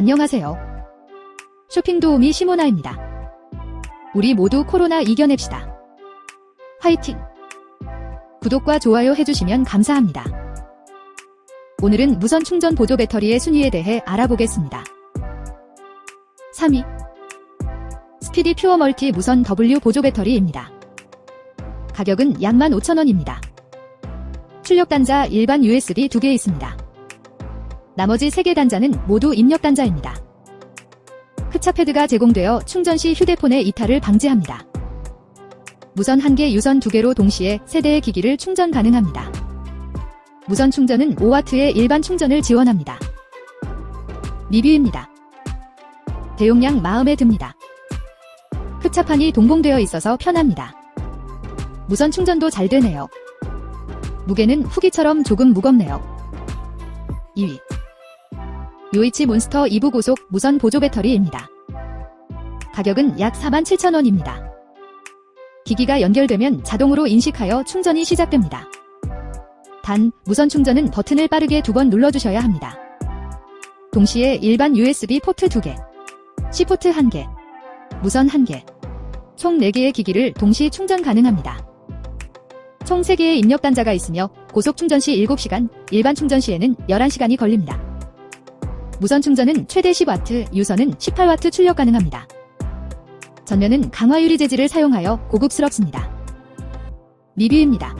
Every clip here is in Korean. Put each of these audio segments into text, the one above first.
안녕하세요. 쇼핑 도우미 시모나입니다. 우리 모두 코로나 이겨냅시다. 화이팅! 구독과 좋아요 해주시면 감사합니다. 오늘은 무선 충전 보조 배터리의 순위에 대해 알아보겠습니다. 3위. 스피디 퓨어 멀티 무선 W 보조 배터리입니다. 가격은 약 15,000원입니다. 출력 단자 일반 USB 2개 있습니다. 나머지 3개 단자는 모두 입력 단자입니다. 흡차 패드가 제공되어 충전 시 휴대폰의 이탈을 방지합니다. 무선 1개, 유선 2개로 동시에 세대의 기기를 충전 가능합니다. 무선 충전은 5W의 일반 충전을 지원합니다. 리뷰입니다. 대용량 마음에 듭니다. 흡차판이 동봉되어 있어서 편합니다. 무선 충전도 잘 되네요. 무게는 후기처럼 조금 무겁네요. 2위. 요이치 몬스터 2부 고속 무선 보조 배터리입니다. 가격은 약 47,000원입니다. 기기가 연결되면 자동으로 인식하여 충전이 시작됩니다. 단, 무선 충전은 버튼을 빠르게 두 번 눌러주셔야 합니다. 동시에 일반 USB 포트 2개, C포트 1개, 무선 1개, 총 4개의 기기를 동시 충전 가능합니다. 총 3개의 입력 단자가 있으며 고속 충전 시 7시간, 일반 충전 시에는 11시간이 걸립니다. 무선 충전은 최대 10W, 유선은 18W 출력 가능합니다. 전면은 강화 유리 재질을 사용하여 고급스럽습니다. 리뷰입니다.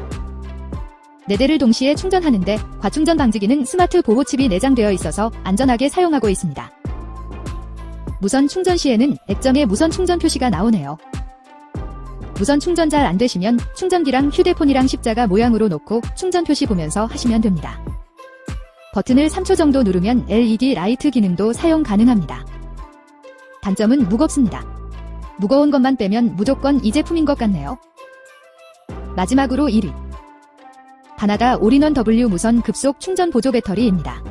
4대를 동시에 충전하는데 과충전 방지기는 스마트 보호칩이 내장되어 있어서 안전하게 사용하고 있습니다. 무선 충전 시에는 액정에 무선 충전 표시가 나오네요. 무선 충전 잘 안 되시면 충전기랑 휴대폰이랑 십자가 모양으로 놓고 충전 표시 보면서 하시면 됩니다. 버튼을 3초 정도 누르면 LED 라이트 기능도 사용 가능합니다. 단점은 무겁습니다. 무거운 것만 빼면 무조건 이 제품인 것 같네요. 마지막으로 1위. 바나다 올인원 W 무선 급속 충전 보조 배터리입니다.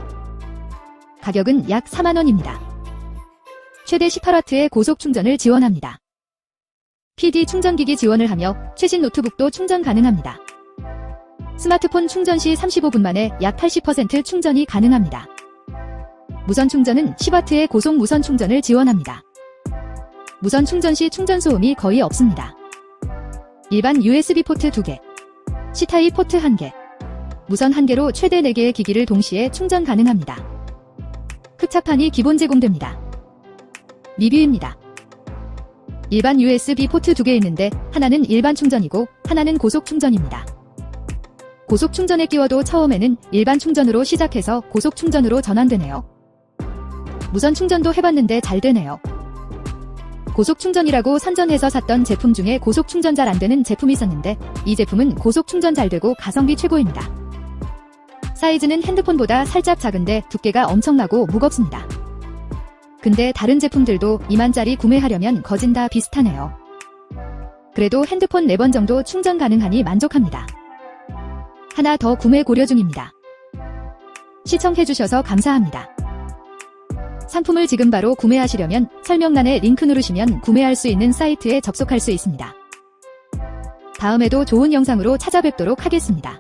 가격은 약 4만원입니다. 최대 18W의 고속 충전을 지원합니다. PD 충전기기 지원을 하며 최신 노트북도 충전 가능합니다. 스마트폰 충전 시 35분 만에 약 80% 충전이 가능합니다. 무선 충전은 10W의 고속 무선 충전을 지원합니다. 무선 충전 시 충전 소음이 거의 없습니다. 일반 USB 포트 2개, C타입 포트 1개, 무선 1개로 최대 4개의 기기를 동시에 충전 가능합니다. 흡차판이 기본 제공됩니다. 리뷰입니다. 일반 USB 포트 2개 있는데 하나는 일반 충전이고 하나는 고속 충전입니다. 고속 충전에 끼워도 처음에는 일반 충전으로 시작해서 고속 충전으로 전환되네요. 무선 충전도 해봤는데 잘 되네요. 고속 충전이라고 선전해서 샀던 제품 중에 고속 충전 잘 안 되는 제품이 있었는데 이 제품은 고속 충전 잘 되고 가성비 최고입니다. 사이즈는 핸드폰보다 살짝 작은데 두께가 엄청나고 무겁습니다. 근데 다른 제품들도 2만짜리 구매하려면 거진 다 비슷하네요. 그래도 핸드폰 4번 정도 충전 가능하니 만족합니다. 하나 더 구매 고려 중입니다. 시청해주셔서 감사합니다. 상품을 지금 바로 구매하시려면 설명란에 링크 누르시면 구매할 수 있는 사이트에 접속할 수 있습니다. 다음에도 좋은 영상으로 찾아뵙도록 하겠습니다.